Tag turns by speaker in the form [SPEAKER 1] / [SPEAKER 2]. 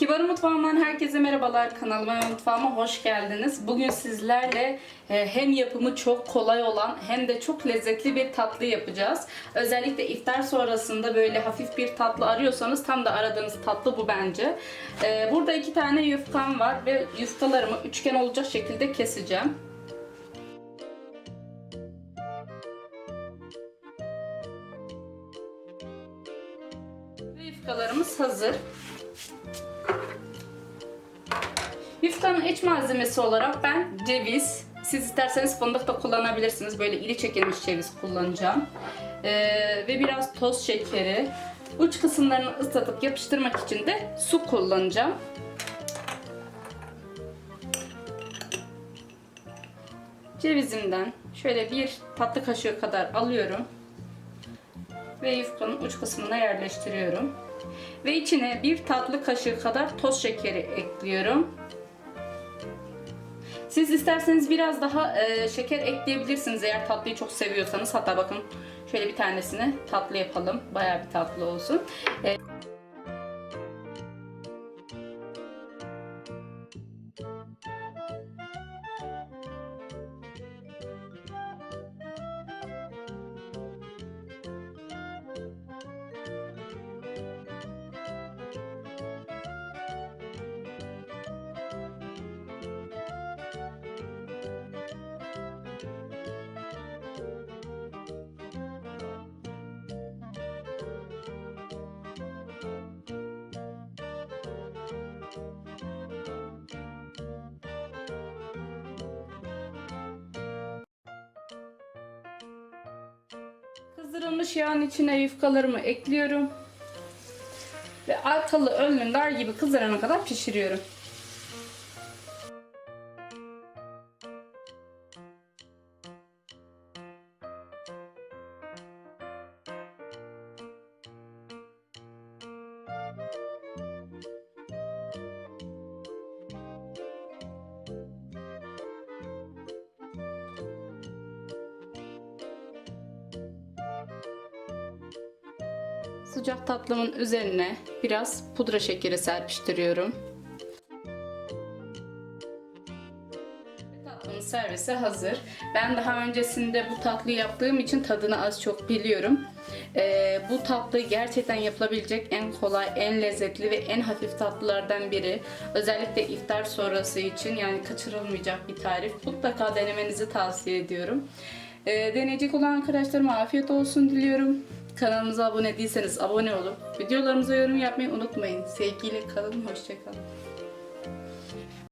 [SPEAKER 1] Kibar Mutfağımdan herkese merhabalar. Kanalıma ve mutfağıma hoş geldiniz. Bugün sizlerle e, hem yapımı çok kolay olan hem de çok lezzetli bir tatlı yapacağız. Özellikle iftar sonrasında böyle hafif bir tatlı arıyorsanız tam da aradığınız tatlı bu bence. E, Burada iki tane yufkam var ve yufkalarımı üçgen olacak şekilde keseceğim. Yufkalarımız hazır. Yufkanın iç malzemesi olarak ben ceviz, siz isterseniz fındık da kullanabilirsiniz. Böyle iri çekilmiş ceviz kullanacağım. Ee, ve biraz toz şekeri. Uç kısımlarını ıslatıp yapıştırmak için de su kullanacağım. Cevizimden şöyle bir tatlı kaşığı kadar alıyorum. Ve yufkanın uç kısmına yerleştiriyorum. Ve içine bir tatlı kaşığı kadar toz şekeri ekliyorum. Siz isterseniz biraz daha e, şeker ekleyebilirsiniz eğer tatlıyı çok seviyorsanız. Hatta bakın şöyle bir tanesini tatlı yapalım. Bayağı bir tatlı olsun. E, Kızdırılmış yağın içine yufkalarımı ekliyorum. Ve arkalı önlü nar gibi kızarana kadar pişiriyorum. Sıcak tatlımın üzerine biraz pudra şekeri serpiştiriyorum. Tatlımın servise hazır. Ben daha öncesinde bu tatlıyı yaptığım için tadını az çok biliyorum. Ee, bu tatlı gerçekten yapılabilecek en kolay, en lezzetli ve en hafif tatlılardan biri. Özellikle iftar sonrası için yani kaçırılmayacak bir tarif. Mutlaka denemenizi tavsiye ediyorum. Ee, deneyecek olan arkadaşlarıma afiyet olsun diliyorum. Kanalımıza abone değilseniz abone olup videolarımıza yorum yapmayı unutmayın. Sevgiyle kalın, hoşçakalın.